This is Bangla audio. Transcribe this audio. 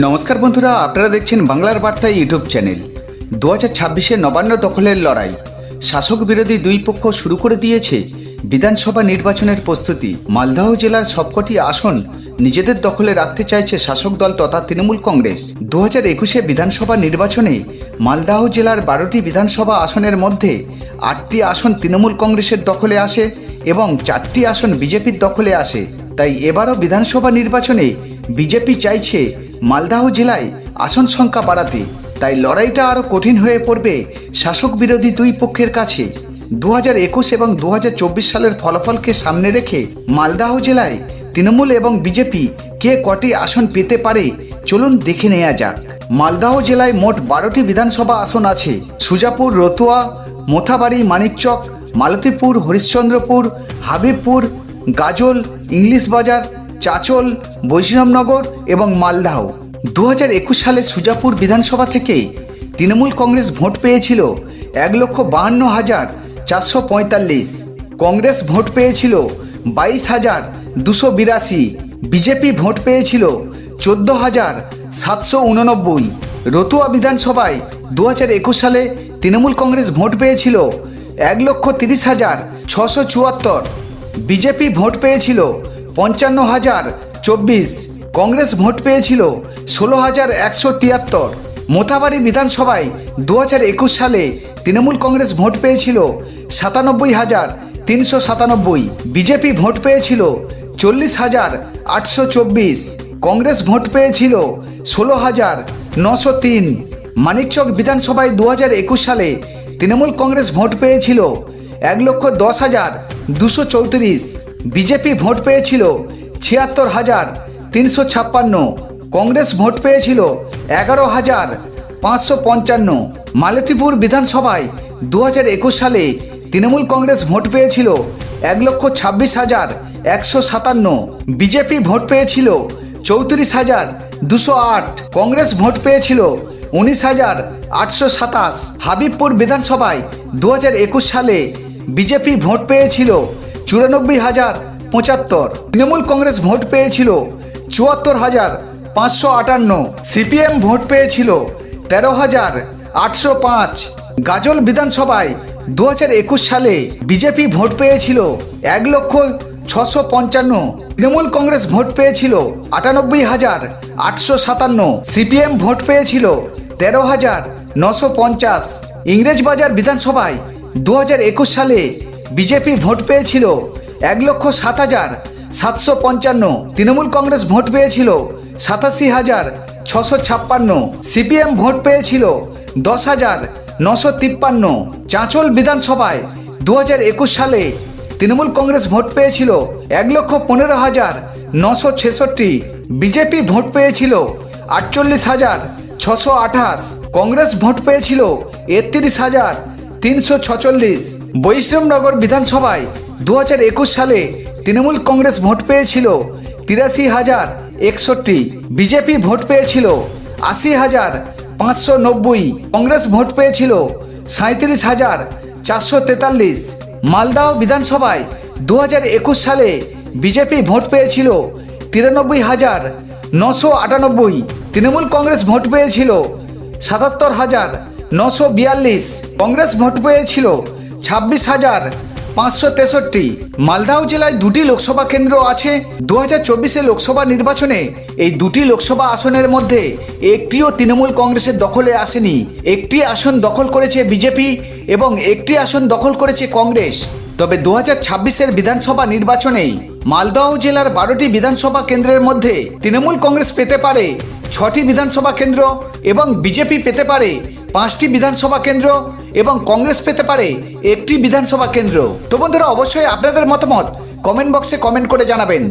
নমস্কার বন্ধুরা, আপনারা দেখছেন বাংলার বার্তা ইউটিউব চ্যানেল। দু হাজার ছাব্বিশে নবান্ন দখলের লড়াই। শাসক বিরোধী দুই পক্ষ শুরু করে দিয়েছে বিধানসভা নির্বাচনের প্রস্তুতি। মালদহ জেলার সবকটি আসন নিজেদের দখলে রাখতে চাইছে শাসক দল তথা তৃণমূল কংগ্রেস। দু হাজার একুশে বিধানসভা নির্বাচনে মালদাহ জেলার বারোটি বিধানসভা আসনের মধ্যে আটটি আসন তৃণমূল কংগ্রেসের দখলে আসে এবং চারটি আসন বিজেপির দখলে আসে। তাই এবারও বিধানসভা নির্বাচনে বিজেপি চাইছে মালদাহ জেলায় আসন সংখ্যা বাড়াতে, তাই লড়াইটা আরও কঠিন হয়ে পড়বে শাসক বিরোধী দুই পক্ষের কাছে। দু হাজার একুশ এবং দু হাজার চব্বিশ সালের ফলাফলকে সামনে রেখে মালদাহ জেলায় তৃণমূল এবং বিজেপি কে কটি আসন পেতে পারে, চলুন দেখে নেওয়া যাক। মালদাহ জেলায় মোট বারোটি বিধানসভা আসন আছে। সুজাপুর, রতুয়া, মোথাবাড়ি, মানিকচক, মালতীপুর, হরিশ্চন্দ্রপুর, হাবিবপুর, গাজল ইংলিশ বাজার চাচল, বৈষ্ণবনগর এবং মালদাহ। দু হাজার একুশ সালে সুজাপুর বিধানসভা থেকে তৃণমূল কংগ্রেস ভোট পেয়েছিল এক লক্ষ বাহান্ন হাজার চারশো পঁয়তাল্লিশ। কংগ্রেস ভোট পেয়েছিল বাইশ হাজার দুশো বিরাশি। বিজেপি ভোট পেয়েছিল চোদ্দ হাজার সাতশো উননব্বই। রতুয়া বিধানসভায় দু হাজার একুশ সালে তৃণমূল কংগ্রেস ভোট পেয়েছিল এক লক্ষ তিরিশ হাজার ছশো চুয়াত্তর। বিজেপি ভোট পেয়েছিল পঞ্চান্ন হাজার চব্বিশ। কংগ্রেস ভোট পেয়েছিল ষোলো হাজার একশো তিয়াত্তর। মোথাবাড়ি বিধানসভায় দু হাজার একুশ সালে তৃণমূল কংগ্রেস ভোট পেয়েছিল সাতানব্বই হাজার তিনশো সাতানব্বই। বিজেপি ভোট পেয়েছিল চল্লিশ হাজার আটশো চব্বিশ। কংগ্রেস ভোট পেয়েছিল ষোলো হাজার নশো তিন। মানিকচক বিধানসভায় দু হাজার একুশ সালে তৃণমূল কংগ্রেস ভোট পেয়েছিল এক লক্ষ দশ হাজার দুশো চৌত্রিশ। বিজেপি ভোট পেয়েছিল ছিয়াত্তর হাজার তিনশো ছাপ্পান্ন, কংগ্রেস ভোট পেয়েছিল এগারো হাজার পাঁচশো পঞ্চান্ন। মালতীপুর বিধানসভায় দু হাজার একুশ সালে তৃণমূল কংগ্রেস ভোট পেয়েছিল এক লক্ষ ছাব্বিশ হাজার একশো সাতান্ন। বিজেপি ভোট পেয়েছিল চৌত্রিশ হাজার দুশো আট। কংগ্রেস ভোট পেয়েছিল উনিশ হাজার আটশো সাতাশ। হাবিবপুর বিধানসভায় দু হাজার একুশ সালে বিজেপি ভোট পেয়েছিল চুরানব্বই হাজার পঁচাত্তর। তৃণমূল কংগ্রেস ভোট পেয়েছিল চুয়াত্তর হাজার পাঁচশো আটান্ন। সিপিএম ভোট পেয়েছিল তেরো হাজার আটশো পাঁচ। গাজল বিধানসভায় দু হাজার একুশ সালে বিজেপি ভোট পেয়েছিল এক লক্ষ ছশো পঞ্চান্ন। তৃণমূল কংগ্রেস ভোট পেয়েছিল আটানব্বই হাজার আটশো সাতান্ন। সিপিএম ভোট পেয়েছিল তেরো হাজার নশো পঞ্চাশ। ইংরেজবাজার বিধানসভায় দু হাজার একুশ সালে বিজেপি ভোট পেয়েছিল এক লক্ষ সাত হাজার সাতশো পঞ্চান্ন। তৃণমূল কংগ্রেস ভোট পেয়েছিল সাতাশি হাজার ছশো ছাপ্পান্ন। সিপিএম ভোট পেয়েছিল দশ হাজার নশো তিপ্পান্ন। চাঁচল বিধানসভায় দু হাজার একুশ সালে তৃণমূল কংগ্রেস ভোট পেয়েছিল এক লক্ষ পনেরো হাজার নশো ছেষট্টি। বিজেপি ভোট পেয়েছিল আটচল্লিশ হাজার ছশো আঠাশ। কংগ্রেস ভোট পেয়েছিল একত্রিশ হাজার তিনশো ছচল্লিশ বৈষ্ণবনগর বিধানসভায় দু হাজার একুশ সালে তৃণমূল কংগ্রেস ভোট পেয়েছিল তিরাশি হাজার একষট্টি, বিজেপি ভোট পেয়েছিল আশি হাজার পাঁচশো নব্বই, কংগ্রেস ভোট পেয়েছিল সাঁত্রিশ হাজার চারশো তেতাল্লিশ। মালদাহ বিধানসভায় দু হাজার একুশ সালে বিজেপি ভোট পেয়েছিল তিরানব্বই হাজার নশো আটানব্বই, তৃণমূল কংগ্রেস ভোট পেয়েছিল সাতাত্তর হাজার নশো বিয়াল্লিশ কংগ্রেস ভোট পেয়েছিল ছাব্বিশ হাজার পাঁচশো তেষট্টি। মালদাহ জেলায় দুটি লোকসভা কেন্দ্র আছে। দু হাজার চব্বিশে লোকসভা নির্বাচনে এই দুটি লোকসভা আসনের মধ্যে একটিও তৃণমূল কংগ্রেসের দখলে আসেনি। একটি আসন দখল করেছে বিজেপি এবং একটি আসন দখল করেছে কংগ্রেস। তবে দু হাজার ছাব্বিশের বিধানসভা নির্বাচনে মালদহ জেলার বারোটি বিধানসভা কেন্দ্রের মধ্যে তৃণমূল কংগ্রেস পেতে পারে ছটি বিধানসভা কেন্দ্র এবং বিজেপি পেতে পারে পাঁচটি বিধানসভা কেন্দ্র এবং কংগ্রেস পেতে পারে একটি বিধানসভা কেন্দ্র। তো বন্ধুরা, অবশ্যই আপনাদের মতামত কমেন্ট বক্সে কমেন্ট করে জানাবেন।